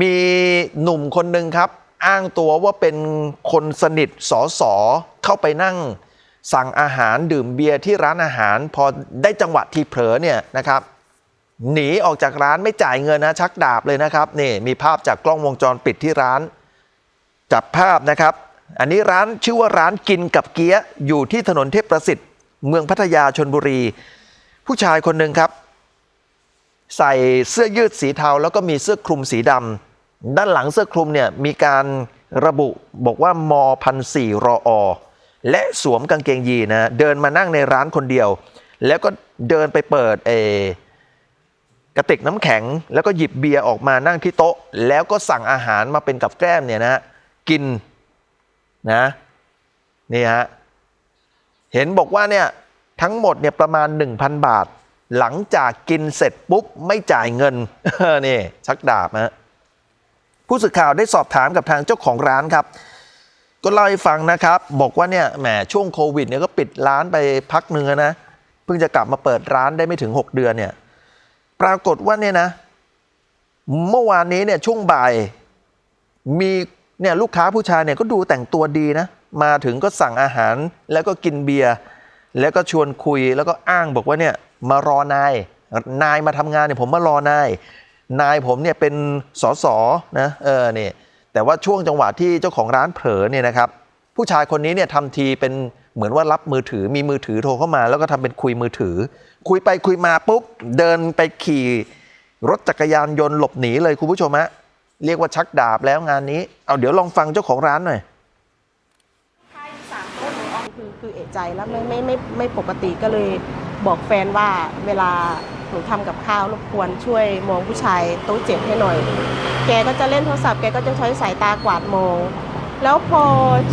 มีหนุ่มคนหนึ่งครับ อ้างตัวว่าเป็นคนสนิทสอสอเข้าไปนั่ง สั่งอาหารดื่มเบียร์ที่ร้านอาหาร พอได้จังหวะที่เผลอเนี่ยนะครับ หนีออกจากร้านไม่จ่ายเงินนะชักดาบเลยนะครับนี่มีภาพจากกล้องวงจรปิดที่ร้าน จับภาพนะครับ อันนี้ร้านชื่อว่าร้านกินกับเกี๊ยอยู่ที่ถนนเทพประสิทธิ์ เมืองพัทยาชนบุรี ผู้ชายคนหนึ่งครับ ใส่เสื้อยืดสีเทา แล้วก็มีเสื้อคลุมสีดำด้านหลังเสื้อคลุมเนี่ยมีการระบุบอกว่ามพันสี่รออและสวมกางเกงยีนนะเดินมานั่งในร้านคนเดียว แล้วก็เดินไปเปิดเอกระติกน้ำแข็ง แล้วก็หยิบเบียร์ออกมานั่งที่โต๊ะ แล้วก็สั่งอาหารมาเป็นกับแกล้มเนี่ยนะกินนะนี่ฮะเห็นบอกว่าเนี่ยทั้งหมดเนี่ยประมาณ 1,000 บาท หลังจากกินเสร็จปุ๊บไม่จ่ายเงินนี่ชักดาบนะผู้สื่อข่าวได้สอบถามกับทางเจ้าของร้านครับ ก็เล่าให้ฟังนะครับ บอกว่าเนี่ยแหมช่วงโควิดเนี่ยก็ปิดร้านไปพักหนึ่งแล้วนะเพิ่งจะกลับมาเปิดร้านได้ไม่ถึง 6 เดือนเนี่ยปรากฏว่าเนี่ยนะ เมื่อวานนี้เนี่ยช่วงบ่ายมีเนี่ยลูกค้าผู้ชายเนี่ยก็ดูแต่งตัวดีนะ มาถึงก็สั่งอาหารแล้วก็กินเบียร์ แล้วก็ชวนคุยแล้วก็อ้างบอกว่าเนี่ยมารอนายนายมาทำงานเนี่ยผมมารอนายนายผมเนี่ยเป็นสสนะเออเนี่ยแต่ว่าช่วงจังหวะที่เจ้าของร้านเผลอเนี่ยนะครับ ผู้ชายคนนี้เนี่ยทำทีเป็นเหมือนว่ารับมือถือมีมือถือโทรเข้ามา แล้วก็ทำเป็นคุยมือถือ คุยไปคุยมาปุ๊บเดินไปขี่รถจักรยานยนต์หลบหนีเลยคุณผู้ชมฮะเรียกว่าชักดาบแล้วงานนี้ เอาเดี๋ยวลองฟังเจ้าของร้านหน่อย คือคือเอะใจแล้วไม่ไม่ไม่ไม่ปกติก็เลยบอกแฟนว่าเวลาหนูทำกับข้าวรบกวนช่วยมองผู้ชายโต๊ะเจ็ดให้หน่อย แกก็จะเล่นโทรศัพท์แกก็จะใช้สายตากวาดมอง แล้วพอ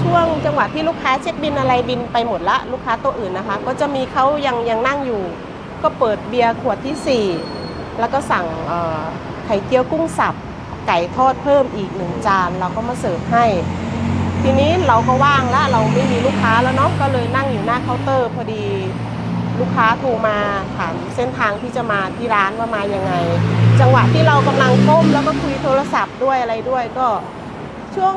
ช่วงจังหวะที่ลูกค้าเช็คบินอะไรบินไปหมดละลูกค้าโต๊ะอื่นนะคะ ก็จะมีเขายังยังนั่งอยู่ ก็เปิดเบียร์ขวดที่สี่แล้วก็สั่งไข่เจียวกุ้งสับไก่ทอดเพิ่มอีกหนึ่งจานเราก็มาเสิร์ฟให้ ทีนี้เราก็ว่างแล้วเราไม่มีลูกค้าแล้วเนาะก็เลยนั่งอยู่หน้าเคาน์เตอร์ พอดีลูกค้าโทรมาถามเส้นทางที่จะมาที่ร้านว่ามายังไง จังหวะที่เรากำลังก้มแล้วก็คุยโทรศัพท์ด้วยอะไรด้วยก็ช่วง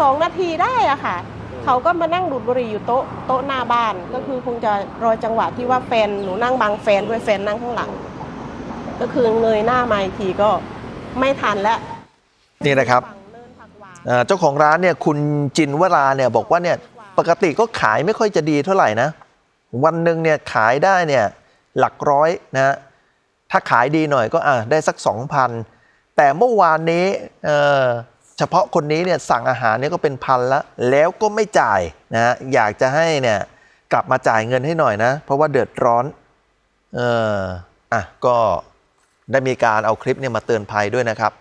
สองนาทีได้อะค่ะ เขาก็มานั่งดูดบุหรี่อยู่โต๊ะโต๊ะหน้าบ้าน ก็คือคงจะรอจังหวะที่ว่าแฟนหนูนั่งบังแฟนด้วยแฟนนั่งข้างหลัง ก็คือเงยหน้ามาอีกทีก็ไม่ทันแล้วนี่นะครับ เจ้าของร้านเนี่ยคุณจินวราเนี่ยบอกว่าเนี่ยปกติก็ขายไม่ค่อยจะดีเท่าไหร่นะ วันหนึ่งเนี่ยขายได้เนี่ยหลักร้อยนะถ้าขายดีหน่อยก็อะได้สัก 2,000 แต่เมื่อวานนี้เออเฉพาะคนนี้เนี่ยสั่งอาหารเนี่ยก็เป็นพันละแล้วก็ไม่จ่ายนะอยากจะให้เนี่ยกลับมาจ่ายเงินให้หน่อยนะ เพราะว่าเดือดร้อนเอออะก็ได้มีการเอาคลิปเนี่ยมาเตือนภัยด้วยนะครับ